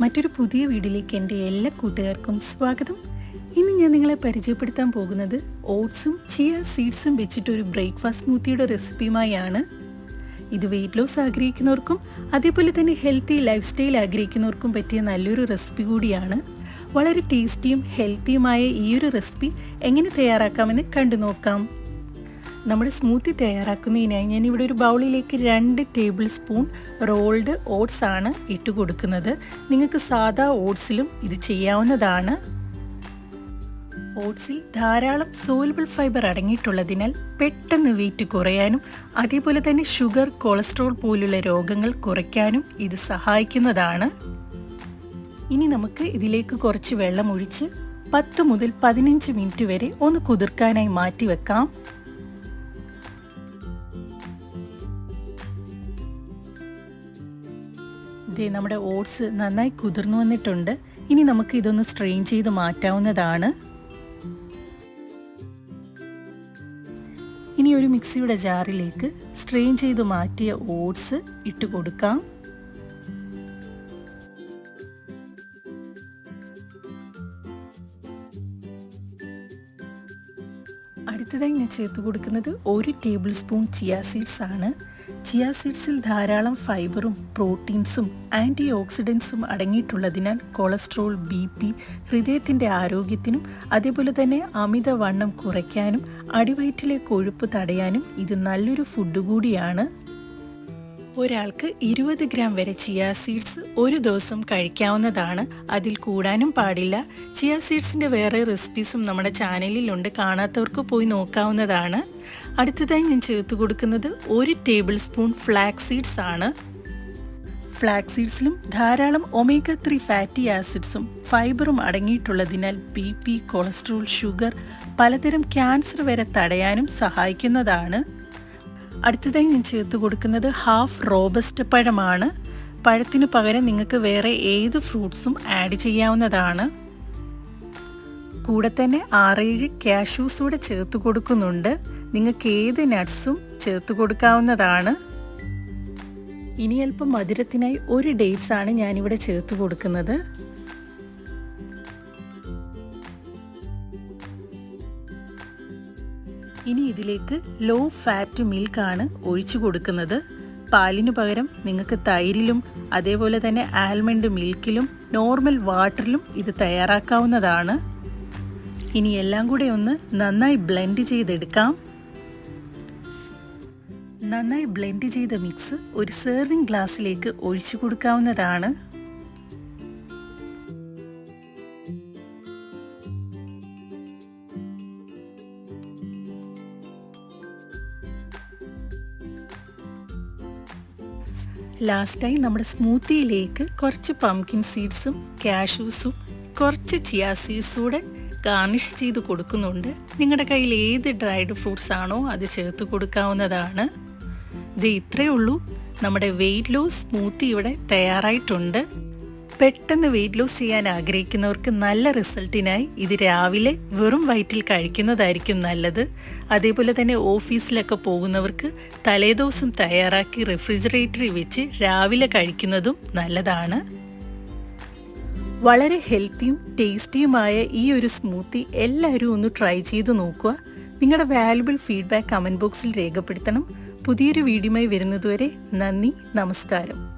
മറ്റൊരു പുതിയ വീഡിയോയിലേക്ക് എന്റെ എല്ലാ കൂട്ടുകാർക്കും സ്വാഗതം. ഇന്ന് ഞാൻ നിങ്ങളെ പരിചയപ്പെടുത്താൻ പോകുന്നത് ഓട്സും ചിയ സീഡ്സും വെച്ചിട്ടൊരു ബ്രേക്ക്ഫാസ്റ്റ് സ്മൂത്തിയുടെ റെസിപ്പിയുമായാണ്. ഇത് വെയിറ്റ് ലോസ് ആഗ്രഹിക്കുന്നവർക്കും അതേപോലെ തന്നെ ഹെൽത്തി ലൈഫ് സ്റ്റൈൽ ആഗ്രഹിക്കുന്നവർക്കും പറ്റിയ നല്ലൊരു റെസിപ്പി കൂടിയാണ്. വളരെ ടേസ്റ്റിയും ഹെൽത്തിയുമായ ഈ ഒരു റെസിപ്പി എങ്ങനെ തയ്യാറാക്കാമെന്ന് കണ്ടു നോക്കാം നമ്മുടെ സ്മൂത്തി തയ്യാറാക്കുന്നതിനായി ഞാൻ ഇവിടെ ഒരു ബൗളിലേക്ക് രണ്ട് ടേബിൾ സ്പൂൺ റോൾഡ് ഓട്സ് ആണ് ഇട്ട് കൊടുക്കുന്നത്. നിങ്ങൾക്ക് സാധാ ഓട്സിലും ഇത് ചെയ്യാവുന്നതാണ്. ഓട്സിൽ ധാരാളം സോലബിൾ ഫൈബർ അടങ്ങിയിട്ടുള്ളതിനാൽ പെട്ടെന്ന് വെയിറ്റ് കുറയാനും അതേപോലെ തന്നെ ഷുഗർ കൊളസ്ട്രോൾ പോലുള്ള രോഗങ്ങൾ കുറയ്ക്കാനും ഇത് സഹായിക്കുന്നതാണ്. ഇനി നമുക്ക് ഇതിലേക്ക് കുറച്ച് വെള്ളം ഒഴിച്ച് പത്ത് മുതൽ പതിനഞ്ച് മിനിറ്റ് വരെ ഒന്ന് കുതിർക്കാനായി മാറ്റി വെക്കാം. നമ്മുടെ ഓട്സ് നന്നായി കുതിർന്നു വന്നിട്ടുണ്ട്. ഇനി നമുക്ക് ഇതൊന്ന് സ്ട്രെയിൻ ചെയ്ത് മാറ്റാവുന്നതാണ്. ഇനി ഒരു മിക്സിയുടെ ജാറിലേക്ക് സ്ട്രെയിൻ ചെയ്ത് മാറ്റിയ ഓട്സ് ഇട്ട് കൊടുക്കാം. അടുത്തതായി ഞാൻ ചേർത്ത് കൊടുക്കുന്നത് ഒരു ടേബിൾ സ്പൂൺ ചിയാ സീഡ്സ് ആണ്. ചിയാ സീഡ്സിൽ ധാരാളം ഫൈബറും പ്രോട്ടീൻസും ആന്റി ഓക്സിഡൻസും അടങ്ങിയിട്ടുള്ളതിനാൽ കൊളസ്ട്രോൾ ബി പി ഹൃദയത്തിന്റെ ആരോഗ്യത്തിനും അതേപോലെ തന്നെ അമിതവണ്ണം കുറയ്ക്കാനും അടിവയറ്റിലെ കൊഴുപ്പ് തടയാനും ഇത് നല്ലൊരു ഫുഡ് കൂടിയാണ്. ഒരാൾക്ക് ഇരുപത് ഗ്രാം വരെ ചിയ സീഡ്സ് ഒരു ദിവസം കഴിക്കാവുന്നതാണ്. അതിൽ കൂടാനും പാടില്ല. ചിയ സീഡ്സിന്റെ വേറെ റെസിപ്പീസും നമ്മുടെ ചാനലിലുണ്ട്. കാണാത്തവർക്ക് പോയി നോക്കാവുന്നതാണ്. അടുത്തതായി ഞാൻ ചേർത്ത് കൊടുക്കുന്നത് ഒരു ടേബിൾ സ്പൂൺ ഫ്ലാക്സ് സീഡ്സ് ആണ്. ഫ്ലാക്സ് സീഡ്സിലും ധാരാളം ഒമേഗ ത്രീ ഫാറ്റി ആസിഡ്സും ഫൈബറും അടങ്ങിയിട്ടുള്ളതിനാൽ ബി പി കൊളസ്ട്രോൾ ഷുഗർ പലതരം ക്യാൻസർ വരെ തടയാനും സഹായിക്കുന്നതാണ്. അടുത്തതായി ഞാൻ ചേർത്ത് കൊടുക്കുന്നത് ഹാഫ് റോബസ്റ്റ് പഴമാണ്. പഴത്തിന് പകരം നിങ്ങൾക്ക് വേറെ ഏത് ഫ്രൂട്ട്സും ആഡ് ചെയ്യാവുന്നതാണ്. കൂടെ തന്നെ ആറേഴ് കാഷ്യൂസ് കൂടെ ചേർത്ത് കൊടുക്കുന്നുണ്ട്. നിങ്ങൾക്ക് ഏത് നട്ട്സും ചേർത്ത് കൊടുക്കാവുന്നതാണ്. ഇനി അല്പം മധുരത്തിനായി ഒരു ഡേറ്റ്സാണ് ഞാനിവിടെ ചേർത്ത് കൊടുക്കുന്നത്. ഇനി ഇതിലേക്ക് ലോ ഫാറ്റ് മിൽക്കാണ് ഒഴിച്ചു കൊടുക്കുന്നത്. പാലിനു പകരം നിങ്ങൾക്ക് തൈരിലും അതേപോലെ തന്നെ ആൽമണ്ട് മിൽക്കിലും നോർമൽ വാട്ടറിലും ഇത് തയ്യാറാക്കാവുന്നതാണ്. ഇനി എല്ലാം കൂടെ ഒന്ന് നന്നായി ബ്ലെൻഡ് ചെയ്തെടുക്കാം. നന്നായി ബ്ലെൻഡ് ചെയ്ത മിക്സ് ഒരു സെർവിങ് ഗ്ലാസ്സിലേക്ക് ഒഴിച്ചു കൊടുക്കാവുന്നതാണ്. ലാസ്റ്റായി നമ്മുടെ സ്മൂത്തിയിലേക്ക് കുറച്ച് പംകിൻ സീഡ്സും കാഷ്യൂസും കുറച്ച് ചിയാ സീഡ്സും കൂടെ ഗാർണിഷ് ചെയ്ത് കൊടുക്കുന്നുണ്ട്. നിങ്ങളുടെ കയ്യിൽ ഏത് ഡ്രൈഡ് ഫ്രൂട്ട്സ് ആണോ അത് ചേർത്ത് കൊടുക്കാവുന്നതാണ്. ഇത് ഇത്രയേ ഉള്ളൂ. നമ്മുടെ വെയിറ്റ് ലോസ് സ്മൂത്തി ഇവിടെ തയ്യാറായിട്ടുണ്ട്. പെട്ടെന്ന് വെയിറ്റ് ലോസ് ചെയ്യാൻ ആഗ്രഹിക്കുന്നവർക്ക് നല്ല റിസൾട്ടിനായി ഇത് രാവിലെ വെറും വയറ്റിൽ കഴിക്കുന്നതായിരിക്കും നല്ലത്. അതേപോലെ തന്നെ ഓഫീസിലൊക്കെ പോകുന്നവർക്ക് തലേദിവസം തയ്യാറാക്കി റെഫ്രിജറേറ്ററിൽ വെച്ച് രാവിലെ കഴിക്കുന്നതും നല്ലതാണ്. വളരെ ഹെൽത്തിയും ടേസ്റ്റിയുമായ ഈ ഒരു സ്മൂത്തി എല്ലാവരും ഒന്ന് ട്രൈ ചെയ്ത് നോക്കുക. നിങ്ങളുടെ വാല്യുബിൾ ഫീഡ്ബാക്ക് കമന്റ് ബോക്സിൽ രേഖപ്പെടുത്തണം. പുതിയൊരു വീഡിയോയുമായി വരുന്നതുവരെ നന്ദി നമസ്കാരം.